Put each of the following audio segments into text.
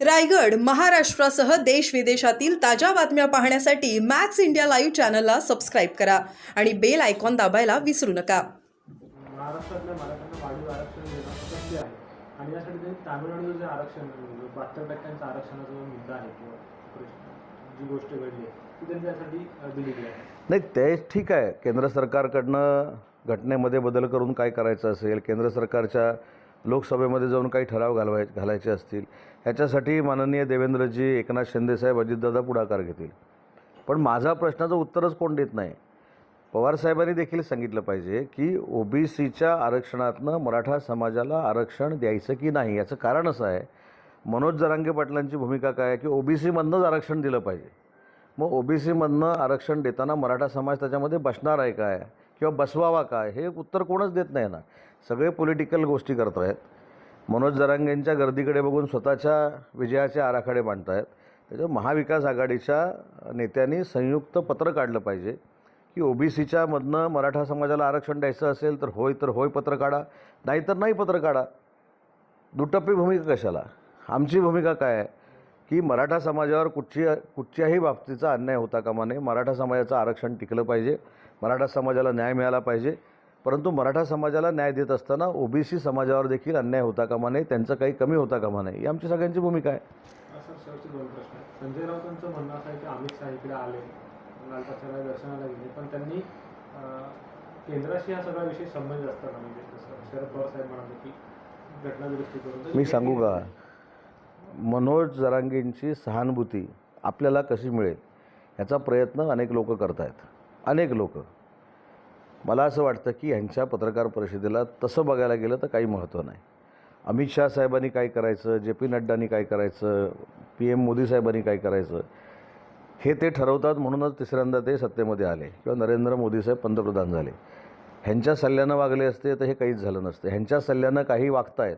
रायगड महाराष्ट्रासह देश विदेशातील ताज्या बातम्या पाहण्यासाठी मॅक्स इंडिया लाईव्ह चॅनलला सबस्क्राईब करा आणि बेल आयकॉन दाबायला विसरू नका. महाराष्ट्रातल्या मराठ्यांना वाढीव आरक्षण देणं शक्य आहे. आणि यासाठी ते तामिळनाडूचं जे आरक्षण बहात्तर टक्क्यांचं आरक्षणाचा जो मुद्दा आहे किंवा प्रश्न- जी गोष्ट घडली आहे ती त्यांनी त्यासाठी अ, दिलेली आहे. नाही ते ठीक आहे. केंद्र सरकारकडनं घटनेमध्ये बदल करून काय करायचं असेल केंद्र सरकारच्या लोकसभेमध्ये जाऊन काही ठराव घालवाय घालायचे असतील ह्याच्यासाठी माननीय देवेंद्रजी एकनाथ शिंदेसाहेब अजितदादा पुढाकार घेतील. पण माझा प्रश्नाचं उत्तरच कोण देत नाही? पवारसाहेबांनी देखील सांगितलं पाहिजे की ओबीसीच्या आरक्षणातनं मराठा समाजाला आरक्षण द्यायचं की नाही याचं कारण असं आहे. मनोज जरांगे पाटलांची भूमिका काय आहे की ओबीसीमधनंच आरक्षण दिलं पाहिजे? मग ओबीसीमधनं आरक्षण देताना मराठा समाज त्याच्यामध्ये बसणार आहे काय? किंवा बसवावा काय? हे उत्तर कोणच देत नाही ना. सगळे पॉलिटिकल गोष्टी करत आहेत मनोज जरांगेंच्या गर्दीकडे बघून स्वतःच्या विजयाचे आराखडे मांडतायत. आहेत त्याच्यावर महाविकास आघाडीच्या नेत्यांनी संयुक्त पत्र काढलं पाहिजे की ओबीसीच्या मधनं मराठा समाजाला आरक्षण द्यायचं असेल तर होय तर होय पत्र काढा नाही तर नाही पत्र काढा. दुटप्पी भूमिका कशाला? आमची भूमिका काय आहे? की मराठा समाजावर कुठची कुठच्याही बाबतीचा अन्याय होता कामा नये. मराठा समाजाचं आरक्षण टिकलं पाहिजे. मराठा समाजाला न्याय मिळाला पाहिजे. परंतु मराठा समाजाला न्याय देत असताना ओबीसी समाजावर देखील अन्याय होता कामा नये त्यांचं काही कमी होता कामा नये ही आमची सगळ्यांची भूमिका आहे. संजय राऊतांचं म्हणणं असं आहे की अमित शहा इकडे आले दर्शनाला गेले पण त्यांनी केंद्राशी हा सगळा विषय संबंध असताना म्हणजे शरद पवार साहेब म्हणाले की घटनादुरुस्ती करून तर मी सांगू का? मनोज जरांगेंची सहानुभूती आपल्याला कशी मिळेल ह्याचा प्रयत्न अनेक लोक करत आहेत अनेक लोक. मला असं वाटतं की ह्यांच्या पत्रकार परिषदेला तसं बघायला गेलं तर काही महत्त्व नाही. अमित शाह साहेबांनी काय करायचं जे पी नड्डानी काय करायचं पी एम मोदी साहेबांनी काय करायचं हे ते ठरवतात म्हणूनच तिसऱ्यांदा ते सत्तेमध्ये आले किंवा नरेंद्र मोदी साहेब पंतप्रधान झाले. ह्यांच्या सल्ल्यानं वागले असते तर हे काहीच झालं नसतं. ह्यांच्या सल्ल्यानं काही वागतायत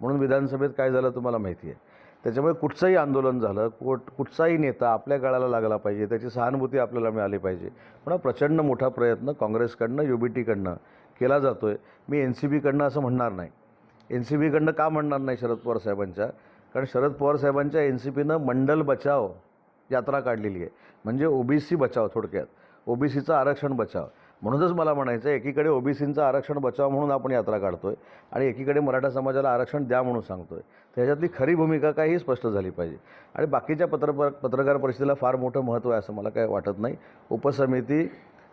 म्हणून विधानसभेत काय झालं तुम्हाला माहिती आहे? त्याच्यामुळे कुठचंही आंदोलन झालं कुठ कुठचाही नेता आपल्या काळाला लागला पाहिजे त्याची सहानुभूती आपल्याला मिळाली पाहिजे. पण प्रचंड मोठा प्रयत्न काँग्रेसकडनं यू बी टीकडनं केला जातो आहे मी एन सी बीकडनं असं म्हणणार नाही. एन सी बीकडनं का म्हणणार नाही शरद पवार साहेबांच्या? कारण शरद पवार साहेबांच्या एन सी पीनं मंडल बचाव यात्रा काढलेली आहे. म्हणजे ओबीसी बचाव थोडक्यात. ओबीसीचं आरक्षण बचाव. म्हणूनच मला म्हणायचं आहे एकीकडे ओबीसींचं आरक्षण बचाव म्हणून आपण यात्रा काढतो आहे आणि एकीकडे मराठा समाजाला आरक्षण द्या म्हणून सांगतो आहे त्याच्यातली खरी भूमिका काय ही स्पष्ट झाली पाहिजे. आणि बाकीच्या पत्र पत्रकार परिषदेला फार मोठं महत्त्व आहे असं मला काय वाटत नाही. उपसमिती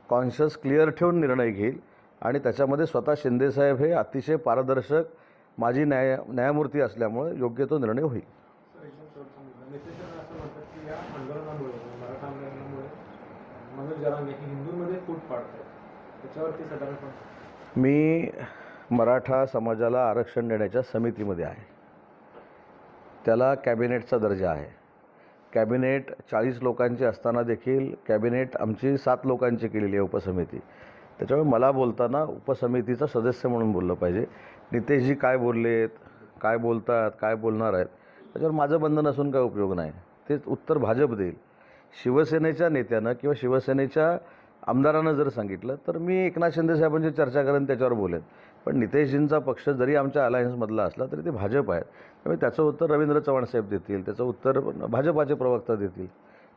कॉन्शियस क्लिअर ठेवून निर्णय घेईल आणि त्याच्यामध्ये स्वतः शिंदेसाहेब हे अतिशय पारदर्शक माजी न्याय न्यायमूर्ती असल्यामुळे योग्य तो निर्णय होईल. मनोज जरांगे हिंदूंमध्ये फूट पाडतात मी मराठा समाजाला आरक्षण देण्याच्या समितीमध्ये आहे. त्याला कॅबिनेटचा दर्जा आहे. कॅबिनेट चाळीस लोकांची असताना देखील कॅबिनेट आमची सात लोकांची केलेली आहे उपसमिती. त्याच्यामुळे मला बोलताना उपसमितीचा सदस्य म्हणून बोललं पाहिजे. नितेशजी काय बोललेत काय बोलतात काय बोलणार आहेत त्याच्यावर माझं बंधन असून काय उपयोग नाही. तेच उत्तर भाजप देईल. शिवसेनेच्या नेत्यानं किंवा शिवसेनेच्या आमदारानं जर सांगितलं तर मी एकनाथ शिंदे साहेबांची चर्चा करेन त्याच्यावर बोलेन. पण नितेशजींचा पक्ष जरी आमच्या अलायन्समधला असला तरी ते भाजप आहेत. त्यामुळे त्याचं उत्तर रवींद्र चव्हाण साहेब देतील त्याचं उत्तर भाजपाचे प्रवक्ता देतील.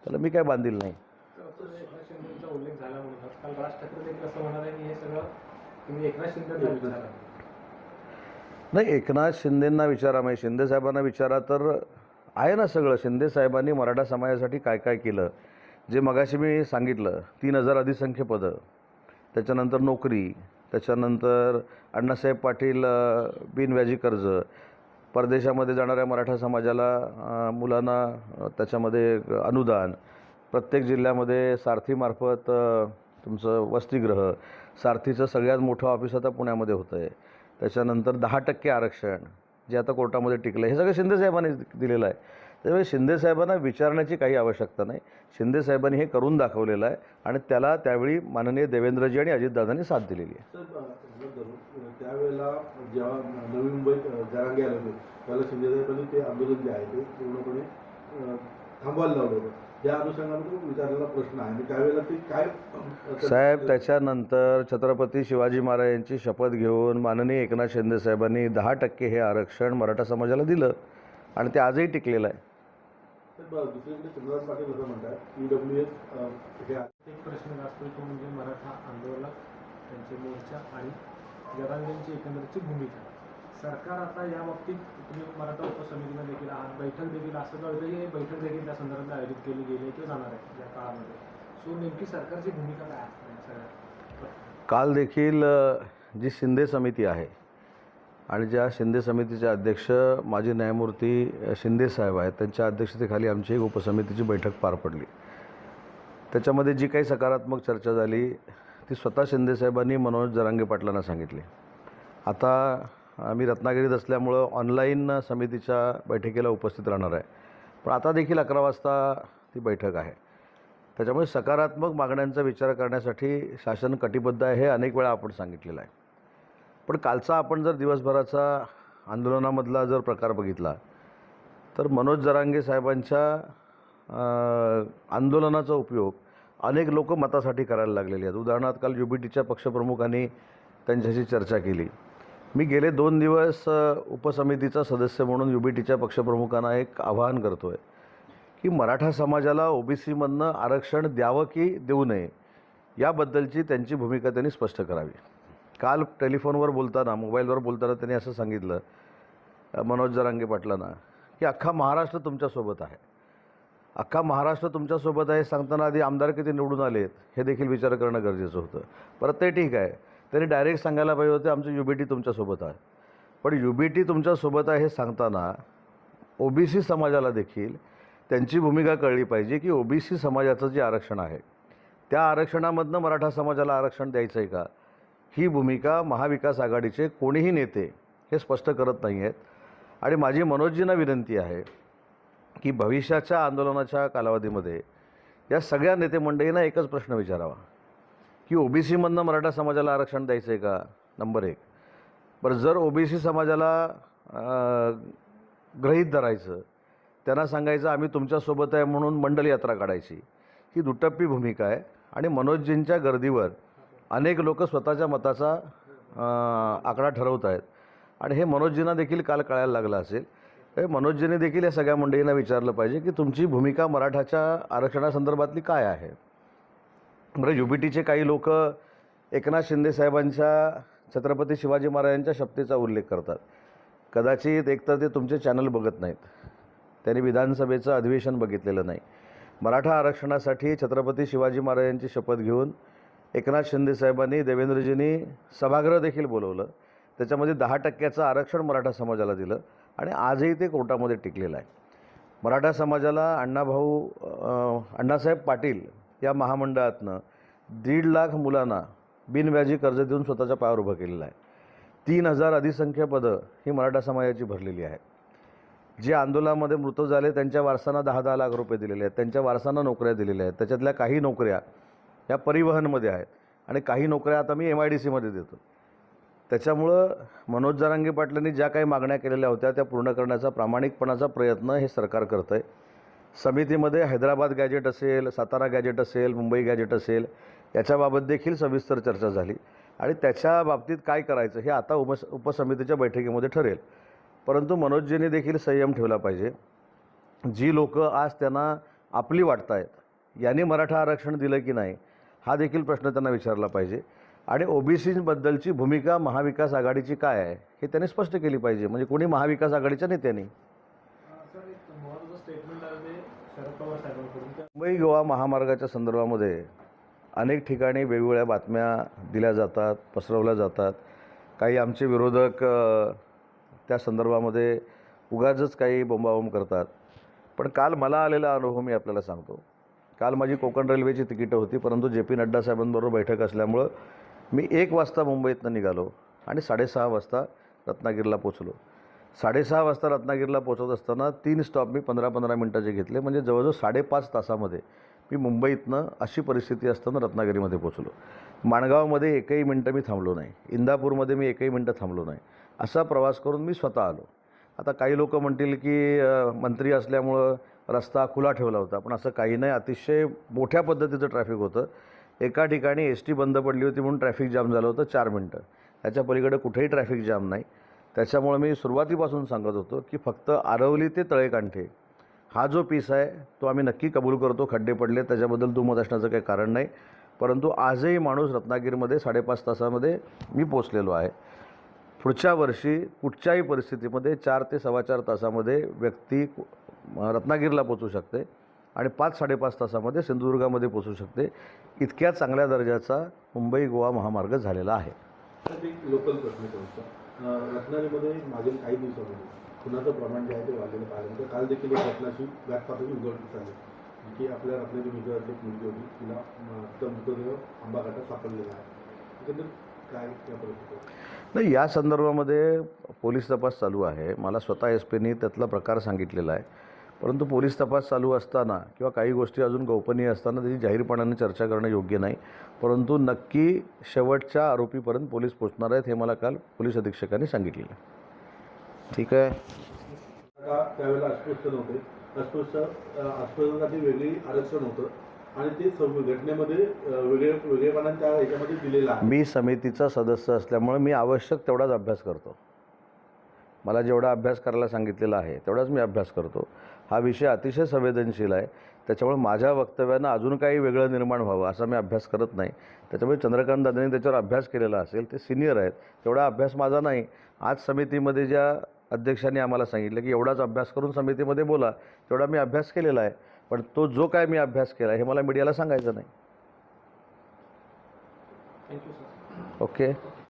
त्याला मी काय बांधील नाही. नाही एकनाथ शिंदेंना विचारा म्हणजे शिंदे साहेबांना विचारा तर आहे ना सगळं. शिंदे साहेबांनी मराठा समाजासाठी काय काय केलं? जे मगाशी मी सांगितलं तीन हजार अधिसंख्य पदं त्याच्यानंतर नोकरी त्याच्यानंतर अण्णासाहेब पाटील बिनव्याजी कर्ज परदेशामध्ये जाणाऱ्या मराठा समाजाला मुलांना त्याच्यामध्ये अनुदान प्रत्येक जिल्ह्यामध्ये सारथीमार्फत तुमचं वसतिगृह सारथीचं सगळ्यात मोठं ऑफिस आता पुण्यामध्ये होतं आहे त्याच्यानंतर दहा टक्के आरक्षण जे आता कोर्टामध्ये टिकलं हे सगळं शिंदेसाहेबांनी दिलेलं आहे. त्यामुळे शिंदेसाहेबांना विचारण्याची काही आवश्यकता नाही. शिंदेसाहेबांनी हे करून दाखवलेलं आहे आणि त्याला त्यावेळी माननीय देवेंद्रजी आणि अजितदादांनी साथ दिलेली आहे. त्यावेळेला जेव्हा नवी मुंबईत जरांगे आले होते त्यावेळेला शिंदेसाहेबांनी ते आंदोलन जे आहे ते पूर्णपणे थांबवायला लावलं होतं. प्रश्न आहे. साहेब त्याच्यानंतर छत्रपती शिवाजी महाराजांची शपथ घेऊन माननीय एकनाथ शिंदे साहेबांनी दहा टक्के हे आरक्षण मराठा समाजाला दिलं आणि ते आजही टिकलेलं आहे. दुसरीकडे चंद्रकांत पाटील असं म्हणतात पी डब्ल्यू एस हे एक प्रश्न असतो तो म्हणजे मराठा आंदोलक त्यांचे मोर्चा आणि जरांगेंची एकंदरीची भूमिका. सरकार आता या बाबतीत तुम्ही मराठा उपसमितीनं देखील आहात? बैठक देखील असं कळतं की हे बैठक देखील त्या संदर्भात आयोजित केली गेली आहे किंवा जाणार आहे या काळामध्ये? सो नेमकी सरकारची भूमिका काय असते सगळ्यात? काल देखील जी शिंदे समिती आहे आणि ज्या शिंदे समितीचे अध्यक्ष माजी न्यायमूर्ती शिंदे साहेब आहेत त्यांच्या अध्यक्षतेखाली आमची एक उपसमितीची बैठक पार पडली. त्याच्यामध्ये जी काही सकारात्मक चर्चा झाली ती स्वतः शिंदे साहेबांनी मनोज जरांगे पाटलांना सांगितली. आता आम्ही रत्नागिरीत असल्यामुळं ऑनलाईन समितीच्या बैठकीला उपस्थित राहणार आहे. पण आता देखील अकरा वाजता ती बैठक आहे. त्याच्यामुळे सकारात्मक मागण्यांचा विचार करण्यासाठी शासन कटिबद्ध आहे हे अनेक वेळा आपण सांगितलेलं आहे. पण कालचा आपण जर दिवसभराचा आंदोलनामधला जर प्रकार बघितला तर मनोज जरांगे साहेबांच्या आंदोलनाचा उपयोग अनेक लोक मतासाठी करायला लागलेले आहेत. उदाहरणार्थ काल यू बी टीच्या पक्षप्रमुखांनी त्यांच्याशी चर्चा केली. मी गेले दोन दिवस उपसमितीचा सदस्य म्हणून यू बी टीच्या पक्षप्रमुखांना एक आवाहन करतो आहे की मराठा समाजाला ओ बी सीमधनं आरक्षण द्यावं की देऊ नये याबद्दलची त्यांची भूमिका त्यांनी स्पष्ट करावी. काल टेलिफोनवर बोलताना मोबाईलवर बोलताना त्यांनी असं सांगितलं मनोज जरांगे पाटलांना की अख्खा महाराष्ट्र तुमच्यासोबत आहे. अख्खा महाराष्ट्र तुमच्यासोबत आहे सांगताना आधी आमदार किती निवडून आलेत हे देखील विचार करणं गरजेचं होतं. परत ते ठीक आहे. त्यांनी डायरेक्ट सांगायला पाहिजे होते आमचं यू बी टी तुमच्यासोबत आहे. पण यू बी टी तुमच्यासोबत आहे हे सांगताना ओ बी सी समाजाला देखील त्यांची भूमिका कळली पाहिजे की ओ बी सी समाजाचं जे आरक्षण आहे त्या आरक्षणामधनं मराठा समाजाला आरक्षण द्यायचं आहे का? ही भूमिका महाविकास आघाडीचे कोणीही नेते हे स्पष्ट करत नाही आहेत. आणि माझी मनोजींना विनंती आहे की भविष्याच्या आंदोलनाच्या कालावधीमध्ये या सगळ्या नेते मंडळींना एकच प्रश्न विचारावा की ओ बी सीमधनं मराठा समाजाला आरक्षण द्यायचं आहे का? नंबर एक. बरं जर ओ बी सी समाजाला अं, गृहीत धरायचं त्यांना सांगायचं आम्ही तुमच्यासोबत आहे म्हणून मंडल यात्रा काढायची ही दुटप्पी भूमिका आहे. आणि मनोजजींच्या गर्दीवर अनेक लोक स्वतःच्या मताचा आकडा ठरवत आहेत. आणि हे मनोजजींना देखील काल कळायला लागलं असेल. हे मनोजजींनी देखील या सगळ्या मंडळींना विचारलं पाहिजे की तुमची भूमिका मराठाच्या आरक्षणासंदर्भातली काय आहे? बरं यू बी टीचे काही लोक एकनाथ शिंदे साहेबांच्या छत्रपती शिवाजी महाराजांच्या शपथेचा उल्लेख करतात. कदाचित एकतर ते तुमचे चॅनल बघत नाहीत. त्यांनी विधानसभेचं अधिवेशन बघितलेलं नाही. मराठा आरक्षणासाठी छत्रपती शिवाजी महाराजांची शपथ घेऊन एकनाथ शिंदे साहेबांनी देवेंद्रजींनी सभागृह देखील बोलवलं. त्याच्यामध्ये दहा टक्क्याचं आरक्षण मराठा समाजाला दिलं आणि आजही ते कोर्टामध्ये टिकलेलं आहे. मराठा समाजाला अण्णाभाऊ अण्णासाहेब पाटील या महामंडळातनं दीड लाख मुलांना बिनव्याजी कर्ज देऊन स्वतःच्या पायावर उभं केलेलं आहे. तीन हजार अधिसंख्य पदं ही मराठा समाजाची भरलेली आहेत. जे आंदोलनामध्ये मृत झाले त्यांच्या वारसांना दहा दहा लाख रुपये दिलेले आहेत त्यांच्या वारसांना नोकऱ्या दिलेल्या आहेत त्याच्यातल्या काही नोकऱ्या या परिवहनमध्ये आहेत. आणि काही नोकऱ्या आता मी एम आय डी सीमध्ये देतो. त्याच्यामुळं मनोज जारांगे पाटलांनी ज्या काही मागण्या केलेल्या होत्या त्या पूर्ण करण्याचा प्रामाणिकपणाचा प्रयत्न हे सरकार करतं आहे समितीमध्ये हैदराबाद गॅजेट असेल सातारा गॅजेट असेल मुंबई गॅजेट असेल याच्याबाबत देखील सविस्तर चर्चा झाली. आणि त्याच्या बाबतीत काय करायचं हे आता उपस उपसमितीच्या बैठकीमध्ये ठरेल. परंतु मनोजजींनी देखील संयम ठेवला पाहिजे. जी लोक आज त्यांना आपली वाटत आहेत यांनी मराठा आरक्षण दिलं की नाही हा देखील प्रश्न त्यांना विचारला पाहिजे. आणि ओबीसीबद्दलची भूमिका महाविकास आघाडीची काय आहे हे त्यांनी स्पष्ट केली पाहिजे. म्हणजे कोणी महाविकास आघाडीच्या नेत्यांनी? मुंबई गोवा महामार्गाच्या संदर्भामध्ये अनेक ठिकाणी वेगवेगळ्या बातम्या दिल्या जातात पसरवल्या जातात. काही आमचे विरोधक त्या संदर्भामध्ये उगाचच काही बोंबाबोंब करतात. पण काल मला आलेला अनुभव मी आपल्याला सांगतो. काल माझी कोकण रेल्वेची तिकीटं होती परंतु जे पी नड्डा साहेबांबरोबर बैठक असल्यामुळं मी एक वाजता मुंबईतनं निघालो आणि साडेसहा वाजता रत्नागिरीला पोचलो साडेसहा वाजता रत्नागिरीला पोचत असताना तीन स्टॉप मी पंधरा पंधरा मिनटाचे घेतले म्हणजे जवळजवळ साडेपाच तासामध्ये मी मुंबईतनं अशी परिस्थिती असताना रत्नागिरीमध्ये पोचलो माणगावमध्ये एकही मिनटं मी थांबलो नाही इंदापूरमध्ये मी एकही मिनटं थांबलो नाही असा प्रवास करून मी स्वतः आलो. आता काही लोक म्हणतील की मंत्री असल्यामुळं रस्ता खुला ठेवला होता. पण असं काही नाही. अतिशय मोठ्या पद्धतीचं ट्रॅफिक होतं. एका ठिकाणी एस टी बंद पडली होती म्हणून ट्रॅफिक जाम झालं होतं चार मिनटं. त्याच्या पलीकडे कुठेही ट्रॅफिक जाम नाही. त्याच्यामुळे मी सुरुवातीपासून सांगत होतो की फक्त आरवली ते तळेकांठे हा जो पीस आहे तो आम्ही नक्की कबूल करतो. खड्डे पडले त्याच्याबद्दल दुमत असण्याचं काही कारण नाही. परंतु आजही माणूस रत्नागिरीमध्ये साडेपाच तासामध्ये मी पोचलेलो आहे. पुढच्या वर्षी कुठच्याही परिस्थितीमध्ये चार ते सव्वा चार तासामध्ये व्यक्ती रत्नागिरीला पोचू शकते आणि पाच साडेपाच तासामध्ये सिंधुदुर्गामध्ये पोचू शकते. इतक्या चांगल्या दर्जाचा मुंबई गोवा महामार्ग झालेला आहे. लोकल रत्नागिरीमध्ये मागील काही दिवसामध्ये खुनाचं प्रमाण जे आहे ते वाढलेलं काल देखील एक घटनाची जी की आपल्या रत्नागिरी विजयाची एक मुलगी होती. तिला मृतदेह आंबा घाटात सापडलेला आहे. काय नाही या संदर्भामध्ये पोलीस तपास चालू आहे. मला स्वतः एस पीनी त्यातला प्रकार सांगितलेला आहे. परंतु पोलीस तपास चालू असताना किंवा काही गोष्टी अजून गोपनीय असताना त्याची जाहीरपणाने चर्चा करणं योग्य नाही. परंतु नक्की शेवटच्या आरोपीपर्यंत पोलीस पोचणार आहेत हे मला काल पोलीस अधीक्षकांनी सांगितलेलं आहे. ठीक आहे. त्यावेळेला अस्पृश्य नव्हते. अस्पृश्य अस्पृश्यसाठी वेगळी आरक्षण होतं आणि ते घटनेमध्ये वेगळे वेगळेपणा त्या ह्याच्यामध्ये दिलेला आहे. मी समितीचा सदस्य असल्यामुळे मी आवश्यक तेवढाच अभ्यास करतो. मला जेवढा अभ्यास करायला सांगितलेला आहे तेवढाच मी अभ्यास करतो. हा विषय अतिशय संवेदनशील आहे. त्याच्यामुळे माझ्या वक्तव्यानं अजून काही वेगळं निर्माण व्हावं असा मी अभ्यास करत नाही. त्याच्यामुळे चंद्रकांत दादांनी त्याच्यावर अभ्यास केलेला असेल ते सिनियर आहेत. तेवढा अभ्यास माझा नाही. आज समितीमध्ये ज्या अध्यक्षांनी आम्हाला सांगितलं की एवढाच अभ्यास करून समितीमध्ये बोला तेवढा मी अभ्यास केलेला आहे. पण तो जो काय मी अभ्यास केला हे मला मीडियाला सांगायचं नाही. ओके.